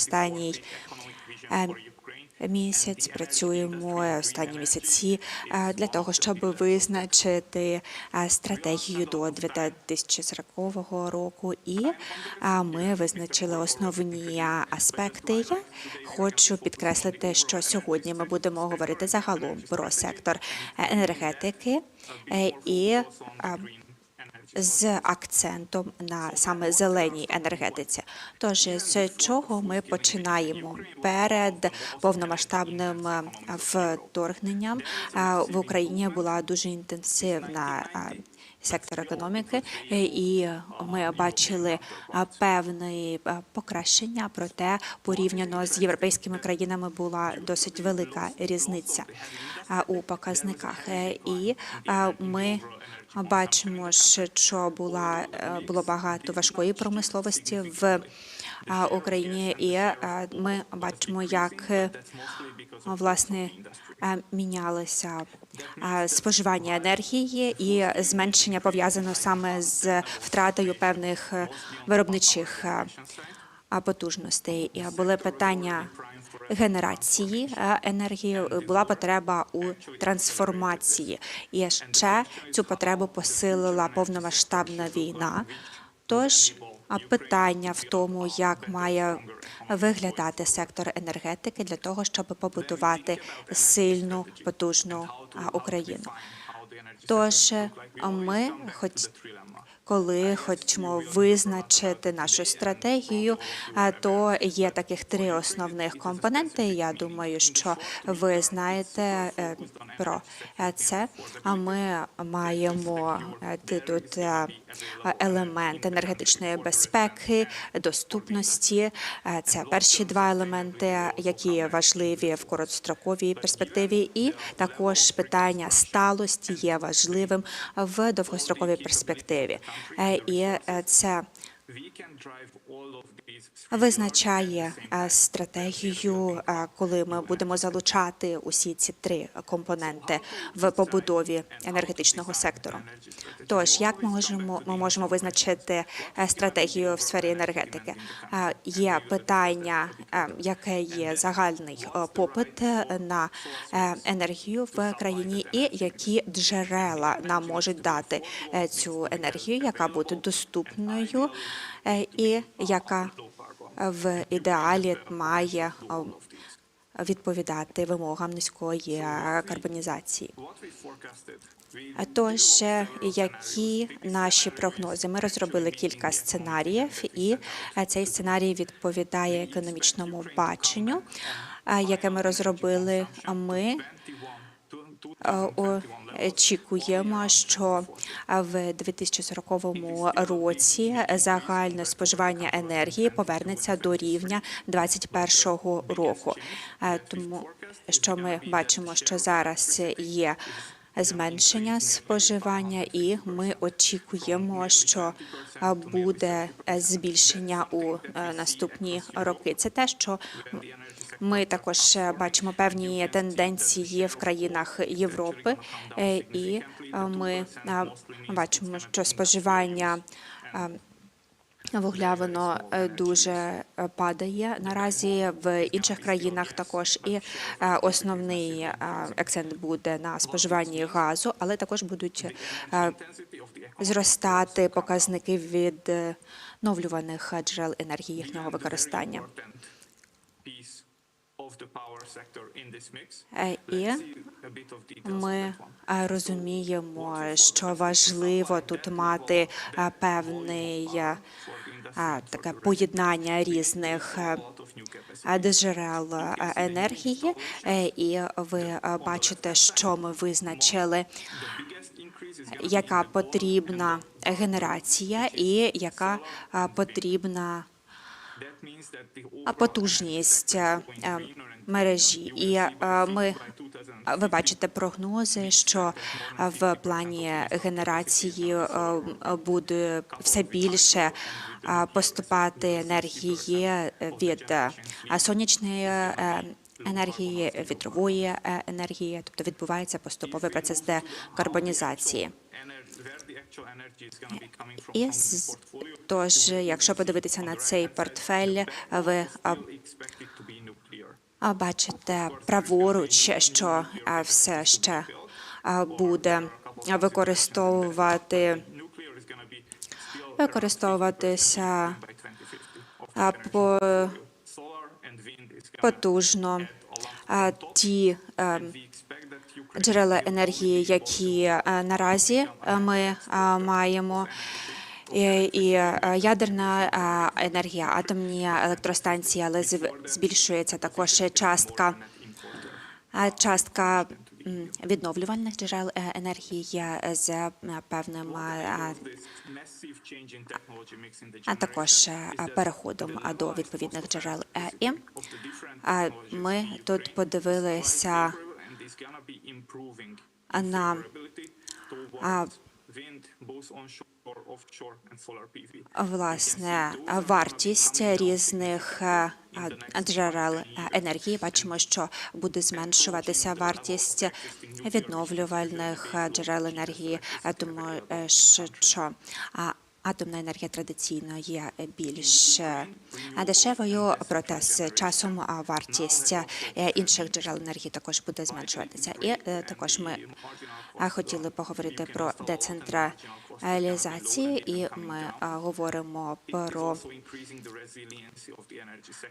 останній е, місяць, працюємо останні місяці е, для того, щоб визначити е, стратегію до 2040 року. І е, ми визначили основні е, аспекти. Я хочу підкреслити, що сьогодні ми будемо говорити загалом про сектор е, енергетики е, і е, з акцентом на саме зеленій енергетиці. Тож з чого ми починаємо перед повномасштабним е, вторгненням е, в Україні була дуже інтенсивна. Сектор економіки, і ми бачили певне покращення, проте порівняно з європейськими країнами була досить велика різниця у показниках. І ми бачимо, що була е, було багато важкої промисловості в Україні, і ми бачимо, як е, власне мінялося споживання енергії і зменшення пов'язано саме з втратою певних е, виробничих е, потужностей. Були питання генерації енергії, була потреба у трансформації. І ще цю потребу посилила повномасштабна війна. Тож питання в тому, як має виглядати сектор енергетики для того, щоб побудувати сильну потужну Україну. Тож ми хоч коли хочемо визначити нашу стратегію, то є таких три основних компоненти. Я думаю, що ви знаєте е, про е, це. А ми маємо е, тут елемент енергетичної безпеки, доступності. Це перші два елементи, які важливі в короткостроковій перспективі, і також питання сталості є важливим в довгостроковій перспективі. Е, І це визначає е, стратегію, е, коли ми будемо залучати усі ці три компоненти в побудові енергетичного сектору. Тож, як ми можемо ми можемо визначити е, стратегію в сфері енергетики? Є питання, яке є загальний попит на енергію в країні, і які джерела нам можуть дати цю енергію, яка буде доступною і яка в ідеалі має відповідати вимогам низької е, карбонізації. Тож, е, які наші прогнози? Ми розробили кілька сценаріїв, і е, цей сценарій відповідає економічному баченню, е, яке ми розробили. Ми е, очікуємо, що в 2040 році загальне споживання енергії повернеться до рівня 2021 року. Тому що ми бачимо, що зараз є зменшення споживання, і ми очікуємо, що буде збільшення у е, наступні роки. Це те, що ми також е, бачимо певні тенденції в країнах Європи, е, і е, ми бачимо, що споживання вугля воно дуже падає наразі в інших країнах також. І основний акцент буде на споживанні газу, але також будуть зростати показники відновлюваних джерел енергії їхнього використання. Е, І ми е, розуміємо, що важливо тут мати е, певний е, е, таке поєднання різних е, е, джерел е, енергії, Е, і ви е, бачите, що ми визначили, яка потрібна генерація і яка е, потрібна потужність е, е, мережі. І е, ми ви бачите прогнози, що в плані генерації буде все більше поступати енергії від сонячної енергії, вітрової енергії, тобто відбувається поступовий процес декарбонізації. І тож, якщо подивитися на цей портфель, ви бачите праворуч, що все ще буде використовувати використовуватися по потужно. ті джерела енергії, які е, наразі е, ми е, маємо. І, ядерна енергія, атомні електростанції, але збільшується також частка частка відновлювальних джерел енергії з певним а також переходом до відповідних джерел і ми тут подивилися на а, власне вартість різних е, джерел е, енергії. Бачимо, що буде зменшуватися вартість відновлювальних е, джерел енергії, тому що Атомна енергія традиційно є більш е, дешевою, проте з часом вартість е, інших джерел енергії також буде зменшуватися. І е, також ми хотіли поговорити про децентралізацію, і ми говоримо про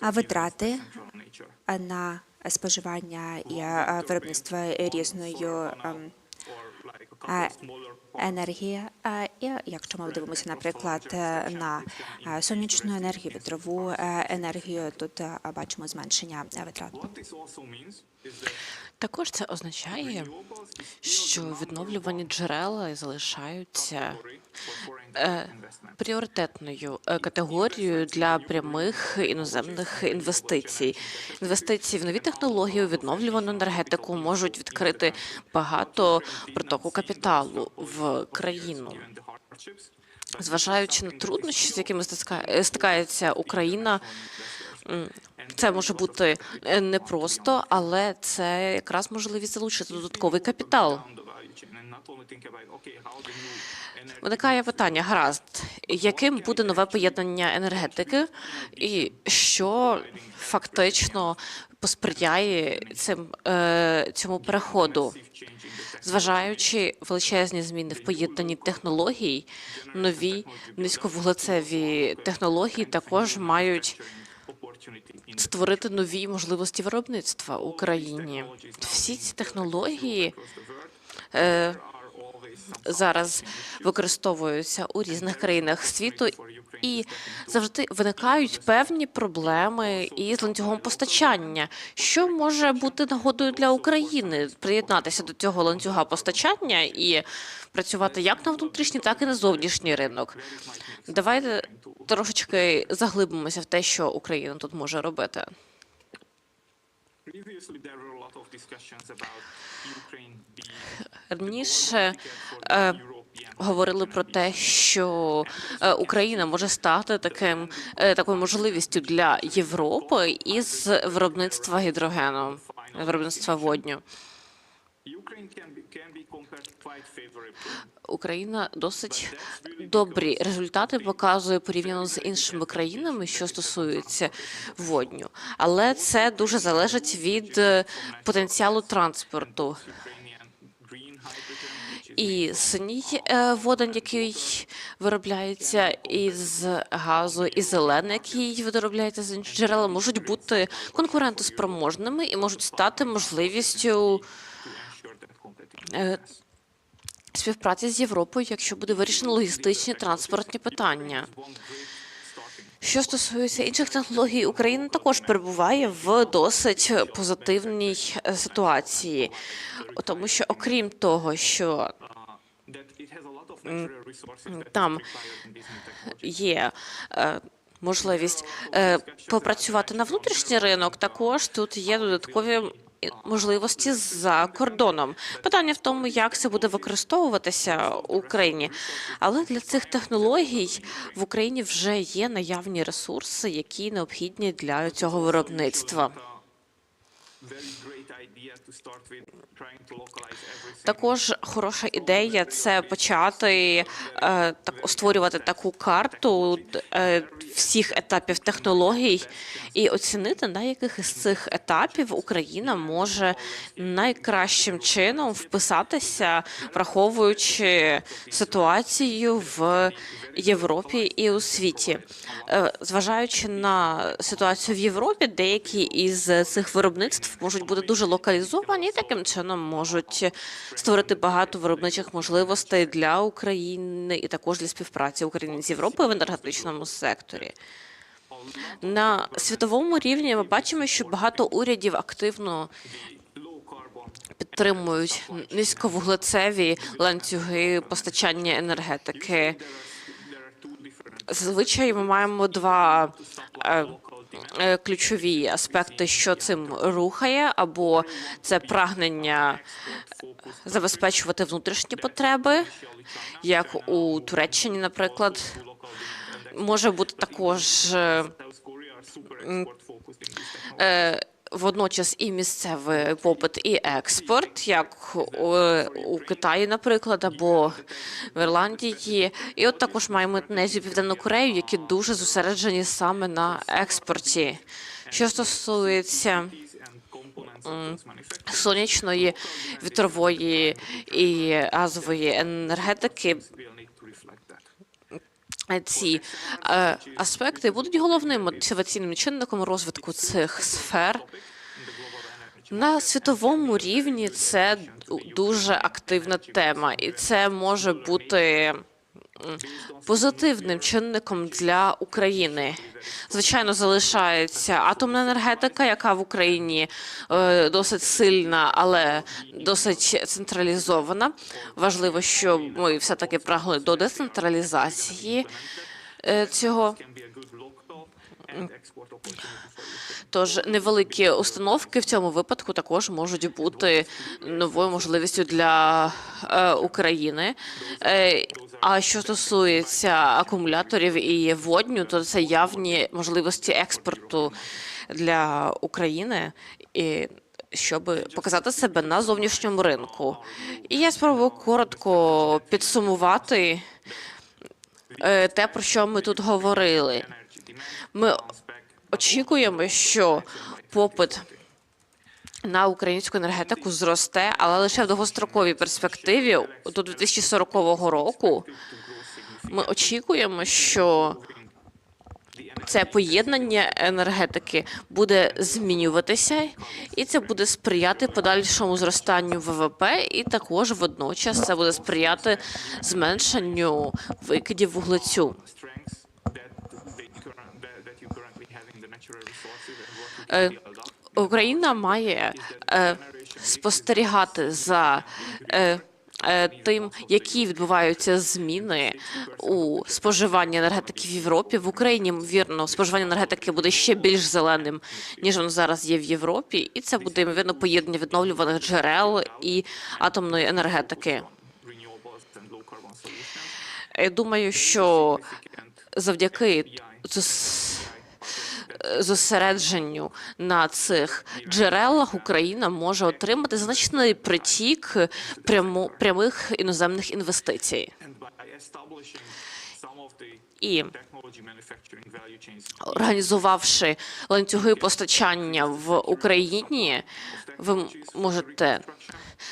витрати на споживання і виробництво різною ем, енергії. І якщо ми дивимося, наприклад, е, на е, сонячну енергію, вітрову е, енергію, тут бачимо зменшення витрат. Також це означає, що відновлювані джерела залишаються пріоритетною е, категорією для прямих іноземних інвестицій. Інвестиції в нові технології, відновлювану енергетику можуть відкрити багато притоку капіталу в країну. Зважаючи на труднощі, з якими стикається Україна, це може бути е, непросто, але це якраз можливість залучити додатковий капітал. Виникає питання: гаразд, яким буде нове поєднання енергетики, і що фактично посприяє цим е, цьому переходу, зважаючи величезні зміни в поєднанні технологій, нові низьковуглецеві технології також мають створити нові можливості виробництва в Україні. Всі ці технології е, зараз використовуються у різних країнах світу, і завжди виникають певні проблеми із ланцюгом постачання. Що може бути нагодою для України приєднатися до цього ланцюга постачання і працювати як на внутрішній, так і на зовнішній ринок? Давайте трошечки заглибимося в те, що Україна тут може робити. Раніше е, говорили про те, що е, Україна може стати таким е, такою можливістю для Європи із виробництва гідрогену, виробництва водню. Україна досить добрі результати показує порівняно з іншими країнами, що стосується водню, але це дуже залежить від е, потенціалу транспорту. І синій е, водень, який виробляється із газу, і зелений, який виробляється з інших джерел, можуть бути конкурентоспроможними і можуть стати можливістю е, співпраці з Європою, якщо буде вирішено логістичні транспортні питання. Що стосується інших технологій, Україна також перебуває в досить позитивній е, ситуації, тому що окрім того, що там є е, можливість е, попрацювати на внутрішній ринок, також тут є додаткові можливості за кордоном. Питання в тому, як це буде використовуватися в Україні. Але для цих технологій в Україні вже є наявні ресурси, які необхідні для цього виробництва. Також хороша ідея це почати е, так створювати таку карту е, всіх етапів технологій і оцінити, на яких із цих етапів Україна може найкращим чином вписатися, враховуючи ситуацію в Європі і у світі. Е, Зважаючи на ситуацію в Європі, деякі із цих виробництв можуть бути дуже локалізовані і таким чином можуть створити багато виробничих можливостей для України і також для співпраці України з Європою в енергетичному секторі. На світовому рівні ми бачимо, що багато урядів активно підтримують низьковуглецеві ланцюги постачання енергетики. Зазвичай ми маємо два е, ключові аспекти, що цим рухає, або це прагнення забезпечувати внутрішні потреби, як у Туреччині, наприклад, може бути також е, е, водночас і місцевий попит, і експорт, як у, Китаї, наприклад, або в Ірландії. І от також маємо Індонезію, Південну Корею, які дуже зосереджені саме на експорті. Що стосується сонячної, вітрової і газової енергетики, ці е, аспекти будуть головним мотиваційним чинником розвитку цих сфер. На світовому рівні це дуже активна тема, і це може бути позитивним чинником для України. Звичайно, залишається атомна енергетика, яка в Україні е, досить сильна, але досить централізована. Важливо, щоб ми все таки прагли до децентралізації е, цього. Тож невеликі установки в цьому випадку також можуть бути новою можливістю для е, України. Е, а що стосується акумуляторів і водню, то це явні можливості експорту для України. І щоб показати себе на зовнішньому ринку, і я спробую коротко підсумувати е, те, про що ми тут говорили. Ми очікуємо, що попит на українську енергетику зросте, але лише в довгостроковій перспективі до 2040 року. Ми очікуємо, що це поєднання енергетики буде змінюватися, і це буде сприяти подальшому зростанню ВВП, і також водночас це буде сприяти зменшенню викидів вуглецю. Україна має е, спостерігати за е, е, тим, які відбуваються зміни у споживанні енергетики в Європі. В Україні ймовірно споживання енергетики буде ще більш зеленим ніж воно зараз є в Європі, і це буде ймовірно поєднання відновлюваних джерел і атомної енергетики. Я думаю, що завдяки зосередженню на цих джерелах Україна може отримати значний притік прямо прямих іноземних інвестицій. І організувавши ланцюги постачання в Україні, ви можете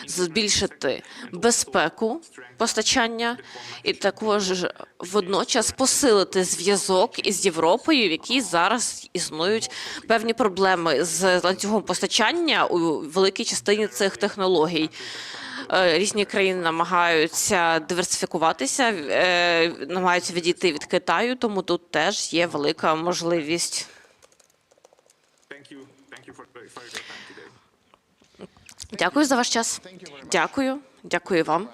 збільшити безпеку постачання і також водночас посилити зв'язок із Європою, в якій зараз існують певні проблеми з ланцюгом постачання у великій частині цих технологій. Е, Різні країни намагаються диверсифікуватися, е, намагаються відійти від Китаю, тому тут теж є велика можливість. Дякую за ваш час. Дякую, дякую вам.